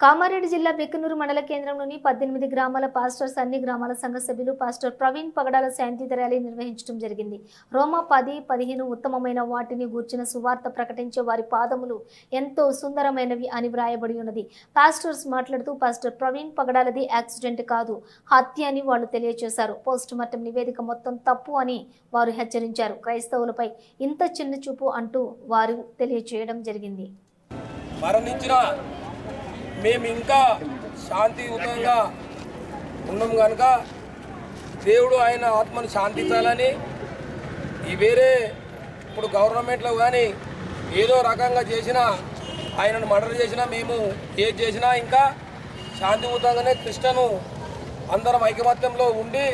కామారెడ్డి జిల్లా బిక్కనూరు మండల కేంద్రంలోని పద్దెనిమిది గ్రామాల పాస్టర్స్ అన్ని గ్రామాల సంఘ సభ్యులు పాస్టర్ ప్రవీణ్ పగడాల శాంతి ర్యాలీ నిర్వహించడం జరిగింది. రోమా పది పదిహేను ఉత్తమమైన వాటిని గూర్చిన సువార్త ప్రకటించే వారి పాదములు ఎంతో సుందరమైనవి అని వ్రాయబడి ఉన్నది. పాస్టర్స్ మాట్లాడుతూ పాస్టర్ ప్రవీణ్ పగడాలది యాక్సిడెంట్ కాదు హత్య అని వాళ్ళు తెలియజేశారు పోస్ట్ మార్టం నివేదిక మొత్తం తప్పు అని వారు హెచ్చరించారు. క్రైస్తవులపై ఇంత చిన్న చూపు అంటూ వారు తెలియజేయడం జరిగింది. మరణించిన మేము ఇంకా శాంతియుతంగా ఉన్నాం కనుక దేవుడు ఆయన ఆత్మను శాంతించాలని ఈ వేరే ఇప్పుడు గవర్నమెంట్లో కానీ ఏదో రకంగా చేసినా ఆయనను మర్డర్ చేసినా మేము ఏది చేసినా ఇంకా శాంతియుతంగానే కృష్ణను అందరం ఐకమత్యంలో ఉండి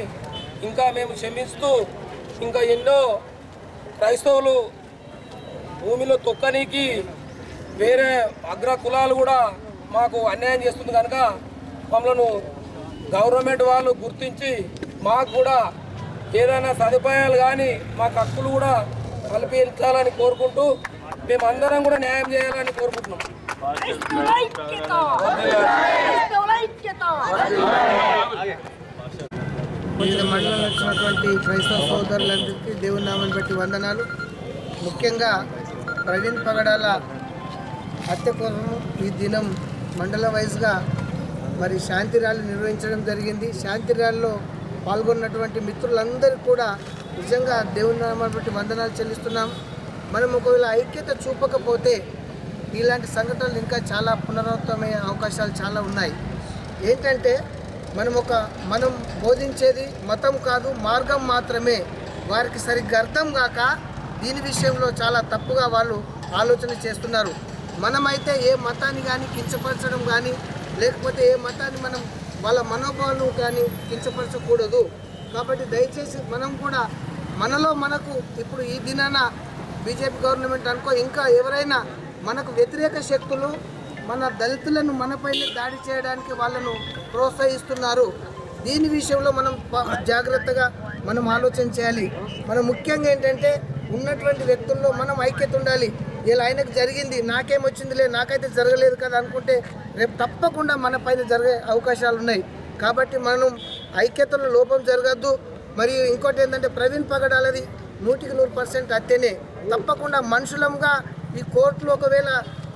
ఇంకా మేము క్షమిస్తూ ఇంకా ఎన్నో క్రైస్తవులు భూమిలో తొక్కనీకి వేరే అగ్ర కులాలు కూడా మాకు అన్యాయం చేస్తుంది కనుక మమ్మల్ని గవర్నమెంట్ వాళ్ళు గుర్తించి మాకు కూడా ఏదైనా సదుపాయాలు కానీ మాకు హక్కులు కూడా కల్పించాలని కోరుకుంటూ మేమందరం కూడా న్యాయం చేయాలని కోరుకుంటున్నాం. వివిధ మండలాలు వచ్చినటువంటి క్రైస్తవ సోదరులందరికీ దేవుని నామని బట్టి వందనాలు. ముఖ్యంగా ప్రవీణ్ పగడాల హత్య కోసం ఈ దినం మండల వైజ్గా మరి శాంతి ర్యాలీ నిర్వహించడం జరిగింది. శాంతి ర్యాలీలో పాల్గొన్నటువంటి మిత్రులందరికీ కూడా నిజంగా దేవుని నామాన్ని బట్టి వందనాలు చెల్లిస్తున్నాం. మనం ఒకవేళ ఐక్యత చూపకపోతే ఇలాంటి సంఘటనలు ఇంకా చాలా పునరావృతమయ్యే అవకాశాలు చాలా ఉన్నాయి. ఏంటంటే మనం ఒక మనం బోధించేది మతం కాదు మార్గం మాత్రమే. వారికి సరిగ్గా అర్థం కాక దీని విషయంలో చాలా తప్పుగా వాళ్ళు ఆలోచన చేస్తున్నారు. మనమైతే ఏ మతాన్ని కానీ కించపరచడం కానీ లేకపోతే ఏ మతాన్ని మనం వాళ్ళ మనోభావాలు కానీ కించపరచకూడదు. కాబట్టి దయచేసి మనం కూడా మనలో మనకు ఇప్పుడు ఈ దినాన బీజేపీ గవర్నమెంట్ అనుకో ఇంకా ఎవరైనా మనకు వ్యతిరేక శక్తులు మన దళితులను మనపైన దాడి చేయడానికి వాళ్ళను ప్రోత్సహిస్తున్నారు. దీని విషయంలో మనం జాగ్రత్తగా మనం ఆలోచన చేయాలి. మనం ముఖ్యంగా ఏంటంటే ఉన్నటువంటి వ్యక్తుల్లో మనం ఐక్యత ఉండాలి. ఇలా ఆయనకు జరిగింది నాకేమొచ్చిందిలే నాకైతే జరగలేదు కదా అనుకుంటే రేపు తప్పకుండా మన పైన జరిగే అవకాశాలు ఉన్నాయి. కాబట్టి మనం ఐక్యతలో లోపం జరగద్దు. మరియు ఇంకోటి ఏంటంటే ప్రవీణ్ పగడాలది నూటికి నూరు పర్సెంట్ అత్తేనే తప్పకుండా మనుషులంగా ఈ కోర్టులో ఒకవేళ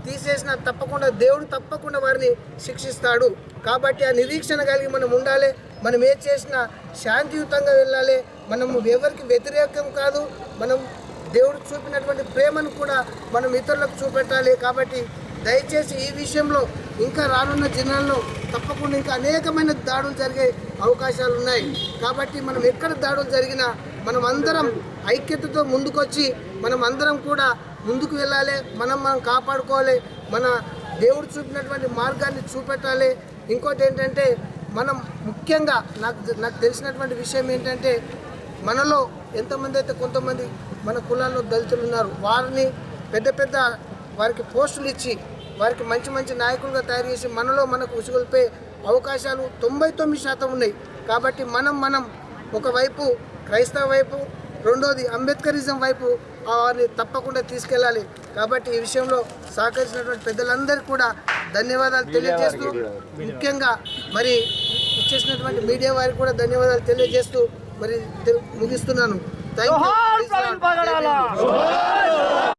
తీసేసిన తప్పకుండా దేవుడు తప్పకుండా వారిని శిక్షిస్తాడు. కాబట్టి ఆ నిరీక్షణ కలిగి మనం ఉండాలి. మనం ఏ చేసినా శాంతియుతంగా వెళ్ళాలి. మనం ఎవరికి వ్యతిరేకం కాదు. మనం దేవుడు చూపినటువంటి ప్రేమను కూడా మనం ఇతరులకు చూపెట్టాలి. కాబట్టి దయచేసి ఈ విషయంలో ఇంకా రానున్న జిల్లాల్లో తప్పకుండా ఇంకా అనేకమైన దాడులు జరిగే అవకాశాలు ఉన్నాయి. కాబట్టి మనం ఎక్కడ దాడులు జరిగినా మనం అందరం ఐక్యతతో ముందుకొచ్చి మనం అందరం కూడా ముందుకు వెళ్ళాలి. మనం మనం కాపాడుకోవాలి. మన దేవుడు చూపినటువంటి మార్గాన్ని చూపెట్టాలి. ఇంకోటి ఏంటంటే మనం ముఖ్యంగా నాకు నాకు తెలిసినటువంటి విషయం ఏంటంటే మనలో ఎంతమంది అయితే కొంతమంది మన కులాల్లో దళితులు ఉన్నారు వారిని పెద్ద పెద్ద వారికి పోస్టులు ఇచ్చి వారికి మంచి మంచి నాయకులుగా తయారు చేసి మనలో మనకు ఉసుగొల్పే అవకాశాలు తొంభై తొమ్మిది శాతం ఉన్నాయి. కాబట్టి మనం మనం ఒకవైపు క్రైస్తవ వైపు రెండోది అంబేద్కరిజం వైపు వారిని తప్పకుండా తీసుకెళ్ళాలి. కాబట్టి ఈ విషయంలో సహకరించినటువంటి పెద్దలందరికీ కూడా ధన్యవాదాలు తెలియజేస్తూ ముఖ్యంగా మరి ఇచ్చేసినటువంటి మీడియా వారికి కూడా ధన్యవాదాలు తెలియజేస్తూ మరి ముగిస్తున్నాను. Thank you